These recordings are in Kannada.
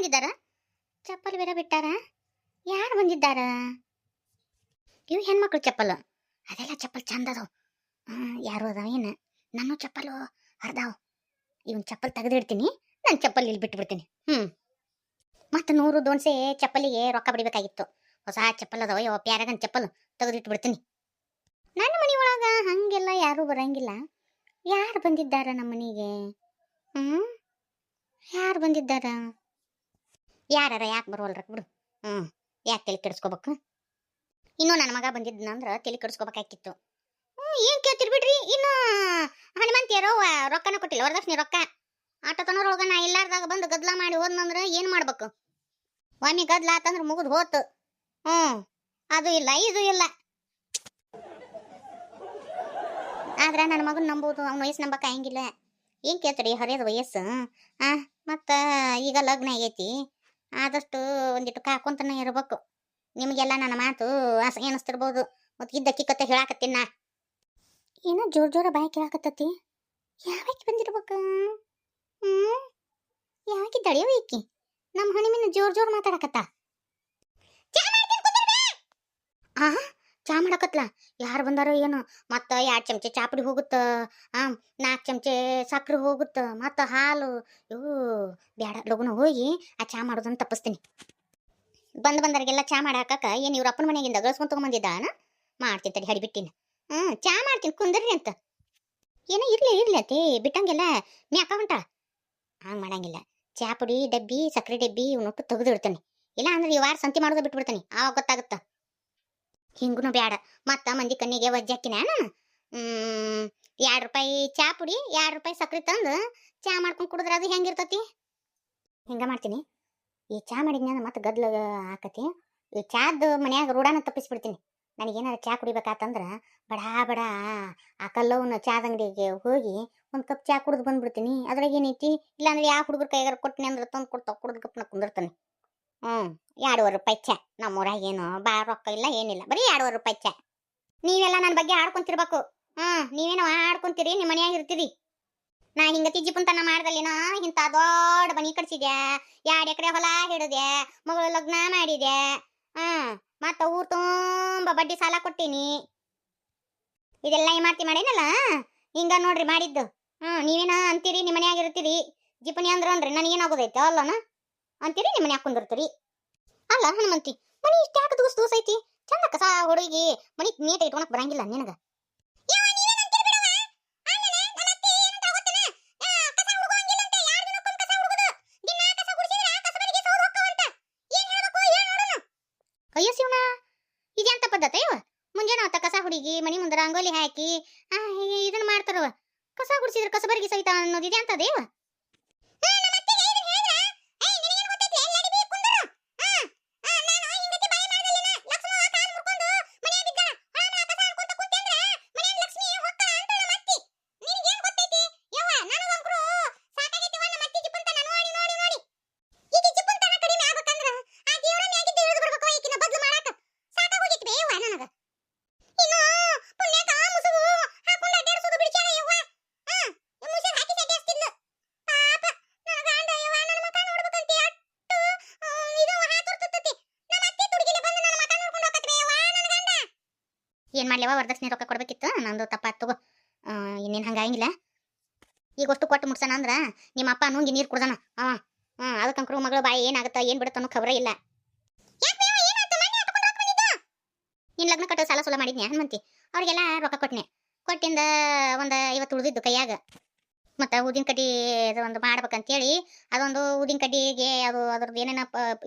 ಬಂದಿದ್ದಾರ? ಚಪ್ಪಲ್ ಬೇರೆ ಬಿಟ್ಟಾರ? ಯಾರು ಬಂದಿದ್ದಾರ? ಇವು ಹೆಣ್ಮಕ್ಳು ಚಪ್ಪಲ್. ಅದೆಲ್ಲ ಚಪ್ಪಲ್ ಚಂದ ಅದಾವ. ಯಾರು ಅದಾವ ಏನು? ನನ್ನ ಚಪ್ಪಲು ಅರ್ಧಾವ್. ಇವನ್ ಚಪ್ಪಲ್ ತೆಗೆದಿಡ್ತೀನಿ ನನ್ನ ಚಪ್ಪಲ್ ಇಲ್ಲಿ ಬಿಟ್ಬಿಡ್ತೀನಿ. ಹ್ಮ್. ಮತ್ತೆ ನೂರು ದೋಣಸೆ ಚಪ್ಪಲಿಗೆ ರೊಕ್ಕ ಬಿಡಬೇಕಾಗಿತ್ತು. ಹೊಸ ಚಪ್ಪಲ್ ಅದಾವ ಯಾವ ಪ್ಯಾರಗನ್ ಚಪ್ಪಲ್ ತೆಗೆದಿಟ್ಬಿಡ್ತೀನಿ. ನನ್ನ ಮನೆ ಒಳಗ ಹಂಗೆಲ್ಲ ಯಾರೂ ಬರಂಗಿಲ್ಲ. ಯಾರು ಬಂದಿದ್ದಾರ ನಮ್ಮ ಮನೆಗೆ ಹ್ಮ್? ಯಾರು ಬಂದಿದ್ದಾರ? ಯಾರಾರ ಯಾಕೆ ಬರುವಲ್ರ? ಬಿಡು. ಹ್ಞೂ ಯಾಕೆ ತಲೆ ಕೆಡಿಸ್ಕೋಬೇಕು? ಇನ್ನೂ ನನ್ನ ಮಗ ಬಂದಿದ್ನಂದ್ರ ತಲೆ ಕೆಡಿಸ್ಕೋಬೇಕಾಗಿತ್ತು ಹ್ಞೂ ಏನು ಕೇಳ್ತೀರಿ ಬಿಡ್ರಿ? ಇನ್ನು ಹನುಮಂತಿಯರೋ ರೊಕ್ಕನ ಕೊಟ್ಟಿಲ್ಲ. ವರದಕ್ಷಿಣೆ ರೊಕ್ಕ. ಆಟೋ ತನ್ನೋರೊಳಗೆ ನಾ ಇಲ್ಲಾರ್ದಾಗ ಬಂದು ಗದ್ಲ ಮಾಡಿ ಹೋದ್ನಂದ್ರೆ ಏನು ಮಾಡ್ಬೇಕು? ಒಮ್ಮೆ ಗದ್ಲ ಆತಂದ್ರೆ ಮುಗಿದು ಹೋತು. ಹ್ಞೂ ಅದು ಇಲ್ಲ, ಇದು ಇಲ್ಲ. ಆದ್ರೆ ನನ್ನ ಮಗನ ನಂಬೋದು ಅವ್ನ ವಯಸ್ಸು ನಂಬಕ್ಕೆ ಆಗಂಗಿಲ್ಲ ಏನು ಕೇಳ್ತೀರಿ? ಹರಿಯದ ವಯಸ್ಸು. ಹಾಂ ಮತ್ತು ಈಗ ಲಗ್ನ ಆಗೈತಿ. ಆದಷ್ಟು ಒಂದಿಟ್ಟು ಕಾಕೊಂತನ ಇರಬೇಕು. ನಿಮಗೆಲ್ಲ ನನ್ನ ಮಾತು ಅಸ ಅನಿಸ್ತಿರ್ಬೋದು ಮತ್ತು ಇದ್ದಕ್ಕಿ ಕತೆ ಹೇಳಾಕತ್ತೀನಿ ನಾ. ಏನೋ ಜೋರ್ ಜೋರ ಬಾಯಿ ಕೇಳಾಕತ್ತತಿ. ಯಾವಾಗ ಬಂದಿರ್ಬೇಕು? ಹ್ಞೂ ಯಾವಾಗಿದ್ದಾಳೆ ಈಕಿ? ನಮ್ಮ ಹಣಿಮಿನ ಜೋರ್ ಜೋರ್ ಮಾತಾಡಕತ್ತ? ಆ ಚಾ ಮಾಡಕತ್ಲ? ಯಾರು ಬಂದಾರೋ ಏನು. ಮತ್ತು ಎರಡು ಚಮಚೆ ಚಾಪುಡಿ ಹೋಗುತ್ತ. ಆ ನಾಲ್ಕು ಚಮಚೆ ಸಕ್ಕರೆ ಹೋಗುತ್ತ. ಮತ್ತು ಹಾಲು. ಇವು ಬೇಡ ಲಗುನ ಹೋಗಿ ಆ ಚಾ ಮಾಡೋದನ್ನು ತಪ್ಪಿಸ್ತೀನಿ. ಬಂದು ಬಂದರಿಗೆಲ್ಲ ಚಾ ಮಾಡಾಕಕ್ಕ ಏನು ಇವ್ರ ಅಪ್ಪನ ಮನೆಗಿಂದ ಗಳಿಸ್ಕೊಂಡ್ ತಗೊಂಬಂದಿದ್ದಾನ? ಮಾಡ್ತೀನಿ ತಡಿ, ಹಡಿಬಿಟ್ಟಿನಿ. ಹ್ಞೂ ಚಾ ಮಾಡ್ತೀನಿ. ಕುಂದರ್ರಿ ಅಂತ. ಏನೋ ಇರ್ಲಿ ಇರ್ಲಿ ಅತಿ ಬಿಟ್ಟಂಗೆಲ್ಲ ಮ್ಯಾಕ ಹೊಂಟ ಹಂಗೆ ಮಾಡಂಗಿಲ್ಲ. ಚಾಪುಡಿ ಡಬ್ಬಿ ಸಕ್ಕರೆ ಡಬ್ಬಿ ಇವನೊಟ್ಟು ತೆಗೆದು ಇಡ್ತಾನೆ ಇಲ್ಲ ಅಂದ್ರೆ ಈ ವಾರ ಸಂತಿ ಮಾಡೋದು ಬಿಟ್ಬಿಡ್ತಾನೆ. ಆವಾಗ ಗೊತ್ತಾಗುತ್ತ? ಹಿಂಗೂ ಬ್ಯಾಡ. ಮತ್ತ ಮಂದಿ ಕಣ್ಣಿಗೆ ವಜ್ಜಾಕಿನ ನಾನು ಎರಡು ರೂಪಾಯಿ ಚಾ ಪುಡಿ, ಎರಡು ರೂಪಾಯಿ ಸಕ್ಕರೆ ತಂದು ಚಾ ಮಾಡ್ಕೊಂಡು ಕುಡಿದ್ರೆ ಅದು ಹೆಂಗಿರ್ತತಿ ಹಿಂಗ ಮಾಡ್ತೀನಿ. ಈ ಚಾ ಮಾಡಿದ್ನ ಮತ್ತೆ ಗದ್ಲ ಹಾಕತಿ. ಈ ಚಾದ ಮನ್ಯಾಗ ರೂಢಾನ ತಪ್ಪಿಸ್ಬಿಡ್ತೀನಿ. ನನಗೇನಾರ ಚಾ ಕುಡಿಬೇಕಾತಂದ್ರ ಬಡಾ ಬಡ ಆ ಕಲ್ಲವನ್ನ ಚಾದ ಅಂಗಡಿಗೆ ಹೋಗಿ ಒಂದು ಕಪ್ ಚಾ ಕುಡಿದು ಬಂದ್ಬಿಡ್ತೀನಿ. ಅದ್ರಾಗ ಏನೈತಿ? ಇಲ್ಲಾಂದ್ರೆ ಯಾವ ಹುಡುಗರ ಕೈಗಾರ ಕೊಟ್ಟಿನಿ ಅಂದ್ರೆ ತಂದು ಕೊಡ್ತಾವ. ಕುಡಿದು ಕಪ್ನ ಕುಂದಿರ್ತಾನೆ. ಹ್ಞೂ ಎರಡೂವರೆ ರೂಪಾಯಿ ಚ ನಮ್ಮೂರಾಗ ಏನು, ಬಾ, ರೊಕ್ಕ ಇಲ್ಲ, ಏನಿಲ್ಲ, ಬರೀ ಎರಡೂವರೆ ರೂಪಾಯಿ ಚ ನೀವೆಲ್ಲ ನನ್ನ ಬಗ್ಗೆ ಆಡ್ಕೊಂತಿರ್ಬೇಕು. ಹಾಂ ನೀವೇನೋ ಆಡ್ಕೊಂತೀರಿ, ನಿಮ್ಮ ಮನ್ಯಾಗ ಇರ್ತೀರಿ. ನಾ ಹಿಂಗ ತಿಜ್ಜಿ ಪುಂತನ ಮಾಡ್ದಲ್ಲಿನ ಇಂಥ ದೊಡ್ಡ ಮನಿ ಕಟ್ಸಿದ್ಯಾ? ಎರಡು ಎಕರೆ ಹೊಲ ಹಿಡಿದೆ ಮಗಳು ಲಗ್ನ ಮಾಡಿದೆ ಹ್ಮ್, ಮತ್ತ ಊರ್ ತುಂಬ ಬಡ್ಡಿ ಸಾಲ ಕೊಟ್ಟೀನಿ. ಇದೆಲ್ಲ ಈ ಮಾತಿ ಮಾಡೇನಲ್ಲ, ಹಿಂಗ ನೋಡ್ರಿ ಮಾಡಿದ್ದು. ಹ್ಞೂ ನೀವೇನ ಅಂತೀರಿ, ನಿಮ್ಮ ಮನ್ಯಾಗ ಇರ್ತೀರಿ. ಅಂದ್ರೆ ಅಂದ್ರೆ ನನಗೇನಾಗೋದೈತೆ ಅಲ್ಲನ? ಅಂತೀರಿ, ನಿಮ್ಮ ಮನ್ಯಾಗ ಕುಂದಿರ್ತೀರಿ. ಅಲ್ಲ ಹನುಮಂತಿ, ಮನಿ ಇಷ್ಟ ಯಾಕೆ ದೂಸ್ ದೂಸ್ ಐತಿ? ಚಂದ ಕಸ ಹುಡುಗಿ, ಮನಿ ನೀಟ್ ಇಟ್ಕೊಳಕ್ ಬರಂಗಿಲ್ಲ ನಿನಗ. ಅಯ್ಯೋ ಶಿವನ ಇದೆಂತ ಪದ್ಧತಿ ಇವ ಮುಂಜಾನೆ ಹೊತ್ತ ಕಸ ಹುಡುಗಿ, ಮನಿ ಮುಂದೆ ರಂಗೋಲಿ ಹಾಕಿ ಇದನ್ನ ಮಾಡ್ತಾರವ ಕಸ ಗುಡಿಸಿದ್ರೆ ಕಸಬರಿಗೆ ಸಹಿತ ಅನ್ನೋದು ಇದೆ ದೇವ ಏನ್ ಮಾಡ್ಲೇವ? ವರದಕ್ಷಿಣೆ ರೊಕ್ಕ ಕೊಡ್ಬೇಕಿತ್ತು. ನಂದು ತಪ್ಪಾತ್ ತಗೋ. ಇನ್ನೇನ್ ಹಂಗಾಗಿಲ್ಲ. ಈಗ ಅಷ್ಟು ಕೊಟ್ಟು ಮುಟ್ಸಣ ಅಂದ್ರೆ ನಿಮ್ಮ ಅಪ್ಪ ನುಂಗಿ ನೀರು ಕುಡ್ದಾನ. ಹಾಂ ಅದಕ್ಕೆ ಅಂಕರು ಮಗಳು ಬಾಯಿ ಏನಾಗತ್ತ ಏನು ಬಿಡುತ್ತ ಅನ್ನೋ ಖಬರ ಇಲ್ಲ. ನಿನ್ ಲಗ್ನ ಕಟ್ಟೋ ಸಾಲ ಸೋಲ ಮಾಡಿದ್ನಿ ಹನುಮಂತಿ? ಅವ್ರಿಗೆಲ್ಲ ರೊಕ್ಕ ಕೊಟ್ನೆ. ಕೊಟ್ಟಿಂದ ಒಂದು ಐವತ್ತು ಉಳಿದಿದ್ದು ಕೈಯಾಗ. ಮತ್ತ ಊದಿನ ಕಡ್ಡಿ ಒಂದು ಮಾಡ್ಬೇಕಂತೇಳಿ, ಅದೊಂದು ಊದಿನ ಕಡ್ಡಿಗೆ ಅದು ಅದ್ರದ್ದು ಏನೇನ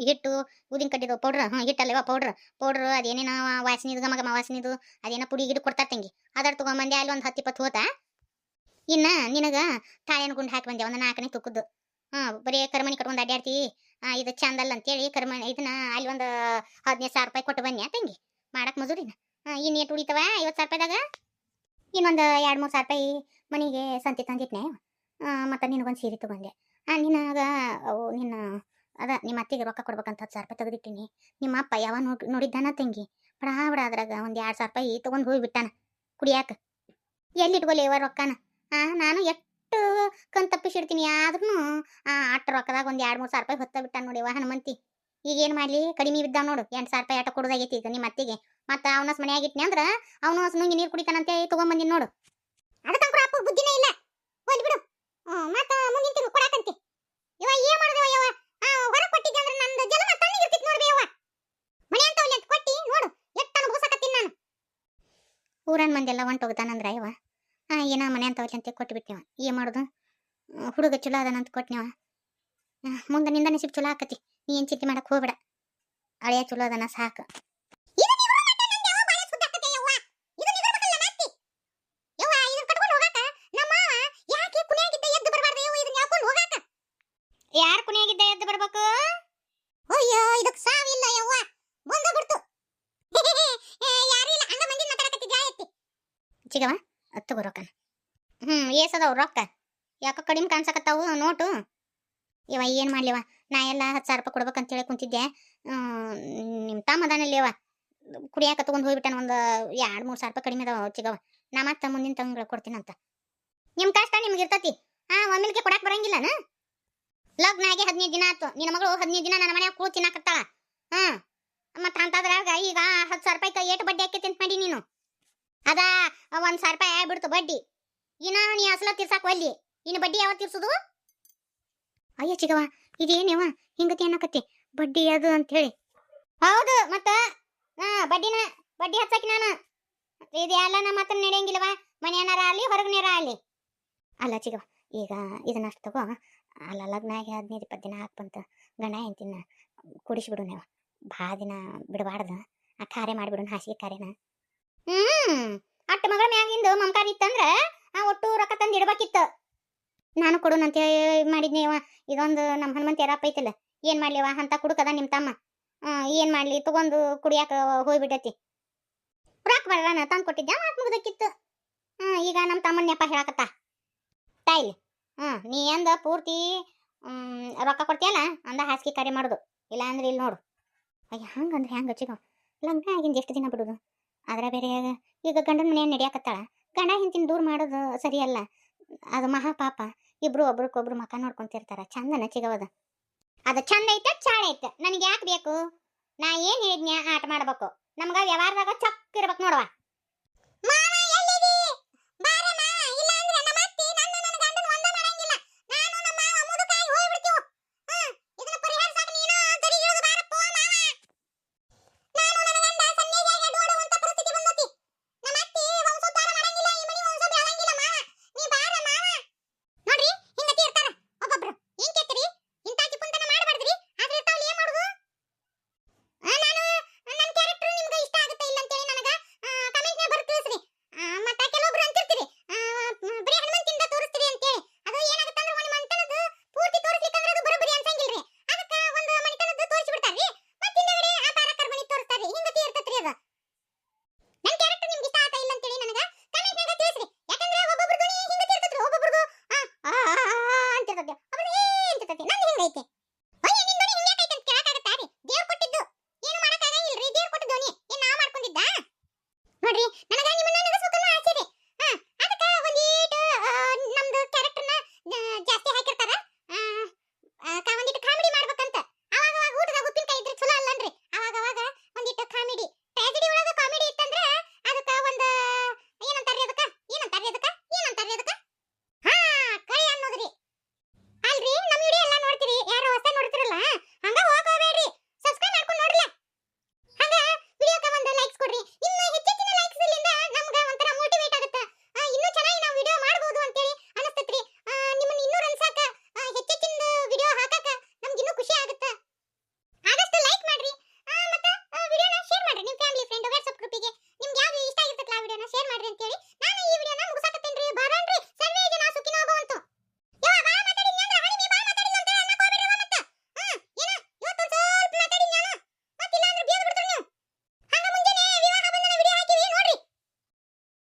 ಹಿಟ್ಟು ಊದಿನ ಕಡ್ಡಿದು ಪೌಡ್ರ್ ಹ್ಞೂ ಹಿಟ್ಟಲ್ಲವ ಪೌಡ್ರ್ ಪೌಡ್ರ್ ಅದೇನೇನೋ ವಾಸನಿದು ಗಮ ಗಮ ವಾಸನಿದು, ಅದೇನೋ ಪುಡಿ ಗಿಡ ಕೊಡ್ತಾರ ತಂಗಿ ಅದ್ರ ತಗೊಂಬಂದೆ ಅಲ್ಲಿ ಒಂದು ಹತ್ತು ಇಪ್ಪತ್ತು ಹೋತ, ಇನ್ನು ನಿನಗೆ ತಾಳೆನ ಗುಂಡು ಹಾಕಿ ಬಂದೆ ಒಂದು ನಾಲ್ಕನೇ ತುಕ್ಕದ್ದು ಹಾಂ ಬರೀ ಕರ್ಮಣಿ ಕಟ್ಕೊಂಡು ಅಡ್ಡಾಡ್ತಿ ಇದು ಚಂದ ಅಲ್ಲ ಅಂತೇಳಿ ಕರ್ಮಣಿ ಇದನ್ನ ಅಲ್ಲಿ ಒಂದು ಹದಿನೈದು ಸಾವಿರ ರೂಪಾಯಿ ಕೊಟ್ಟು ಬನ್ನಿ ತಂಗಿ ಮಾಡಕ್ಕೆ ಮಜೂರಿನ ಹಾಂ ಇನ್ನು ಏಟು ಉಳಿತವ ಐವತ್ತು ಸಾವಿರ ರೂಪಾಯಿದಾಗ? ಇನ್ನೊಂದು ಎರಡು ಮೂರು ಸಾವಿರ ರೂಪಾಯಿ ಮನೆಗೆ ಸಂತಿ ತಂದಿಟ್ನೆ. ಮತ್ತು ನಿನಗೊಂದು ಸೀರೆ ತೊಗೊಂಡೆ. ಆ, ನಿನಗ ಅವು ನಿನ್ನ, ಅದ, ನಿಮ್ಮ ಅತ್ತಿಗೆ ರೊಕ್ಕ ಕೊಡ್ಬೇಕಂತ ಹತ್ತು ಸಾವಿರ ರೂಪಾಯಿ ತೆಗೆದಿಟ್ಟಿನಿ. ನಿಮ್ಮ ಅಪ್ಪ ಯಾವ ನೋಡಿ, ನೋಡಿದ್ದಾನ ತಂಗಿ? ಬಡ ಬಡ ಅದ್ರಾಗ ಒಂದು ಎರಡು ಸಾವಿರ ರೂಪಾಯಿ ತೊಗೊಂಡು ಹೋಗಿಬಿಟ್ಟಾನ. ಕುಡಿಯಾಕ. ಎಲ್ಲಿ ಇಟ್ಕೊಲಿ ಇವ ರೊಕ್ಕನ? ಆ, ನಾನು ಎಷ್ಟು ಕಣ್ ತಪ್ಪಿಸಿಡ್ತೀನಿ ಆದ್ರೂ ಆ ರೊಕ್ಕದಾಗ ಒಂದು ಎರಡು ಮೂರು ಸಾವಿರ ರೂಪಾಯಿ ಹೊತ್ತ ಬಿಟ್ಟಾನ ನೋಡಿ ವಾಹನ ಹನುಮಂತಿ. ಈಗ ಮಾಡಲಿ? ಮಾಡ್ಲಿ ಕಡಿಮೆ ಬಿದ್ದಾವ ನೋಡು. ಎಂಟು ಸಾವಿರ ರೂಪಾಯಿ ಆಟ ಕೊಡೋದಾಗೈತಿ ಈಗ ನಿಮ್ಮ ಅತ್ತಿಗೆ. ಮತ್ತ ಅವನ ಮನ್ಯಾಗ ಇಟ್ನಿ ಅಂದ್ರ ಅವನು ನುಂಗಿ ನೀರು ಕುಡಿತಾನಂತೆ ತಗೊಂಬಂದಿನ ನೋಡು. ಅದಕ್ಕಂಕ್ರ ಅಪ್ಪ ಬುದ್ಧಿನೇ ಇಲ್ಲ. ಹೋಗ್ಲಿ ಬಿಡು. ಮತ್ತ ಮುಂದಿನ ತಿಂಗಳು ಕೊಡಾಕಂತಿ. ಇವ ಏನ್ ಮಾಡ್ದೇವ ಯವ ಹೊರಗೆ ಹೊರ ಕೊಟ್ಟಿದ್ದೆ ಅಂದ್ರೆ ನಂದು ಜಲಮ ತಣ್ಣಗಿರ್ತಿತ್ ನೋಡ್ರಿ ಯವ ಮನೆ ಅಂತ ಅಂತ ಕೊಟ್ಟಿ, ನೋಡು, ಎಷ್ಟ ಅನುಭವಿಸಕತ್ತೀನಿ ನಾನು. ಊರನ್ ಮಂದಿ ಎಲ್ಲ ಹೊಂಟೋಗ್ತಾನಂದ್ರ ಯವ್ವ. ಆ, ಏನ ಮನೆ ಅಂತ ಅಂತ ಕೊಟ್ಬಿಟ್ಟಿವ ಏನ್ ಮಾಡುದು? ಹುಡುಗ ಚಲೋ ಕೊಟ್ನಿ ಕೊಟ್ನಿವ. ಮುಂದೆ ನಿಂದ ಸಿಪ್ ಚಲೋ ಹಾಕತಿ ನೀ ಏನ್ ಚಿಂತೆ ಮಾಡಕ್ ಹೋಗ್ಬೇಡ. ಅಳಿಯ ಚಲೋ ಅದನ, ಸಾಕು ಯಾರ ಕುಣಿಯಾಗಿದ್ದ ಎದ್ದು ಬರ್ಬೇಕು ಅಯ್ಯೋ ಇದಕ್ ಸಾವಿಲ್ಲ ಯವ್ವ ಬಂದ ಬಿಡ್ತು ಯಾರು ಇಲ್ಲ ಹಂಗ ಮಂದಿ ಮಾತಾಡಕತ್ತಿದ್ಯಾ ಎತ್ತಿ ಚಿಗವ ಹತ್ತು ರೊಕ್ಕನ. ಹ್ಮ್, ಏಸದವು ರೊಕ್ಕ. ಯಾಕ ಕಡಿಮೆ ಕಾಣ್ಸಕತ್ತಾವು ನೋಟು. ಇವ ಏನು ಮಾಡ್ಲಿವ? ನಾ ಎಲ್ಲ ಹತ್ತು ಸಾವಿರ ರೂಪಾಯಿ ಕೊಡ್ಬೇಕಂತೇಳಿ ಕುಂತಿದ್ದೆ. ನಿಮ್ಮ ನಿಮ್ ತಮ್ಮ ಅದಾನಲ್ಲಿವ ಕುಡಿಯಾಕ ತಗೊಂಡ್ ಹೋಗ್ಬಿಟ್ಟಾನ ಒಂದು ಎರಡು ಮೂರು ಸಾವಿರ ರೂಪಾಯಿ ಕಡಿಮೆ ಅದಾವ ಚಿಗವ ನಾ ಮತ್ತೆ ಮುಂದಿನ ತಂಗಳ ಕೊಡ್ತೀನಂತ. ನಿಮ್ಮ ಕಷ್ಟ ನಿಮ್ಗೆ ಇರ್ತತಿ. ಹಾಂ ಒಮ್ಮಿಲ್ಗೆ ಕೊಡಕ್ಕೆ ಬರಂಗಿಲ್ಲನ? ಲಗ್ನ ಆಗಿ ಹದಿನೈದು ದಿನ ಆಯ್ತು ನಿನ್ನ ಮಗಳು ಹದಿನೈದು ದಿನ ನನ್ನ ಮನೆಯಾಗ ಕೂತ್ ತಿನ್ನಾಕತ್ತಾಳ. ಹಾಂ ಮತ್ತೆ ಅಂತದ್ರಾಗ ಈಗ ಹತ್ತು ಸಾವಿರ ರೂಪಾಯಿ ಏಟು ಬಡ್ಡಿ ಆಕೈತಿ ಅಂತ ಮಾಡಿ ನೀನು. ಅದ, ಒಂದ್ ಸಾವಿರ ರೂಪಾಯಿ ಆಗ್ಬಿಡ್ತು ಬಡ್ಡಿ. ಇನ್ನ ನೀ ಅಸಲ ತೀರ್ಸಾಕ್ ಒಲ್ಲಿ. ಇನ್ನು ಬಡ್ಡಿ ಯಾವತ್ತು ತೀರ್ಸುದು? ಅಯ್ಯ ಚಿಗವ ಇದೇನೇವ ಹಿಂಗತಿ ಅನ್ನಕತ್ತಿ? ಬಡ್ಡಿ ಅದು ಅಂತ ಹೇಳಿ ಹೌದು, ಮತ್ತ ಬಡ್ಡಿನ, ಬಡ್ಡಿ ಹಚ್ಚಾಕಿ ನಾನು. ಇದು ಎಲ್ಲ ನಮ್ಮ ಹತ್ರ ನಡೆಯಂಗಿಲ್ಲವ ಮನೆಯನಾರ ಅಲ್ಲಿ ಹೊರಗನಾರ ಅಲ್ಲಿ ಅಲ್ಲ ಚಿಗವ ಈಗ ಇದನ್ನ ಅಷ್ಟು ತಗೋ. ಅಲ್ಲ, ಲಗ್ನ ಆಗಿ ಹದಿನೈದು, ಇಪ್ಪತ್ತು ದಿನ ಹಾಕ್ ಬಂತ ಎಂತಿನ ಕುಡಿಸ್ಬಿಡು ನೀವು ಭಾಳ ದಿನ ಬಿಡಬಾರ್ದು. ಆ ಕಾರ್ಯ ಮಾಡಿಬಿಡೋಣ ಹಾಸಿಗೆ ಕಾರ್ಯನ ಹ್ಮ್. ಅಟ್ಟ ಮಗಳ ಮ್ಯಾಗಿಂದು ಮಮಕಾರ ಇತ್ತಂದ್ರ ಒಟ್ಟು ರೊಕ್ಕ ತಂದು ಇಡಬೇಕಿತ್ತು. ನಾನು ಕೊಡುನಂತ ಮಾಡಿದ್ನೇವ ಇದೊಂದು ನಮ್ಮ ಹನುಮಂತ ಯಾರಪ್ಪ ಐತಿಲ್ಲ, ಏನ್ ಮಾಡ್ಲಿವ ಅಂತ ಕುಡುಕದ ನಿಮ್ ತಮ್ಮ. ಏನ್ ಮಾಡ್ಲಿ? ತಗೊಂಡು ಕುಡಿಯಾಕ ಹೋಗ್ಬಿಟ್ಟೈತಿ. ರೊಕ್ಕ ಬರಲ್ಲ ತಂದು ಕೊಟ್ಟಿದ್ದೆ ಮಾತು ಮುಗ್ದಕ್ಕಿತ್ತು ಈಗ ನಮ್ಮ ತಮ್ಮನ ನೆಪ ಹೇಳಕತ್ತ ತಾಯಿಲಿ ಹ್ಮ್, ನೀ ಅಂದ ಪೂರ್ತಿ ರೊಕ್ಕ ಕೊಡ್ತೀಯಲ್ಲ, ಅಂದ ಹಾಸಿಗೆ ಕಾರ್ಯ ಮಾಡುದು. ಇಲ್ಲ ಅಂದ್ರೆ ಇಲ್ಲಿ ನೋಡು. ಅಯ್ಯ, ಹಂಗಂದ್ರೆ ಹೆಂಗ ಚಿಗ ಲಗ್ನ ಆಗಿಂದ ಎಷ್ಟು ದಿನ ಬಿಡುದು? ಅದ್ರ ಬೇರೆ ಈಗ ಗಂಡನ ಮನೆಯ ನಡೆಯಾಕತ್ತಾಳ. ಗಂಡ ಹಿಂತಿನ ದೂರ ಮಾಡೋದು ಸರಿಯಲ್ಲ. ಅದು ಮಹಾ ಪಾಪ. ಇಬ್ರು ಒಬ್ರಿಗೊಬ್ರು ಮಕ ನೋಡ್ಕೊಂತಿರ್ತಾರ. ಚಂದನ ಚಿಗವದ. ಅದು ಚಂದ ಐತೆ, ಚಾಳೆ ಐತೆ. ನನಗೆ ಯಾಕೆ ಬೇಕು? ನಾ ಏನು ಹೇಳಿದ್ನ್ಯಾ? ಆಟ ಮಾಡ್ಬೇಕು. ನಮ್ಗೆ ವ್ಯವಹಾರದಾಗ ಚಕ್ ಇರ್ಬೇಕು ನೋಡವ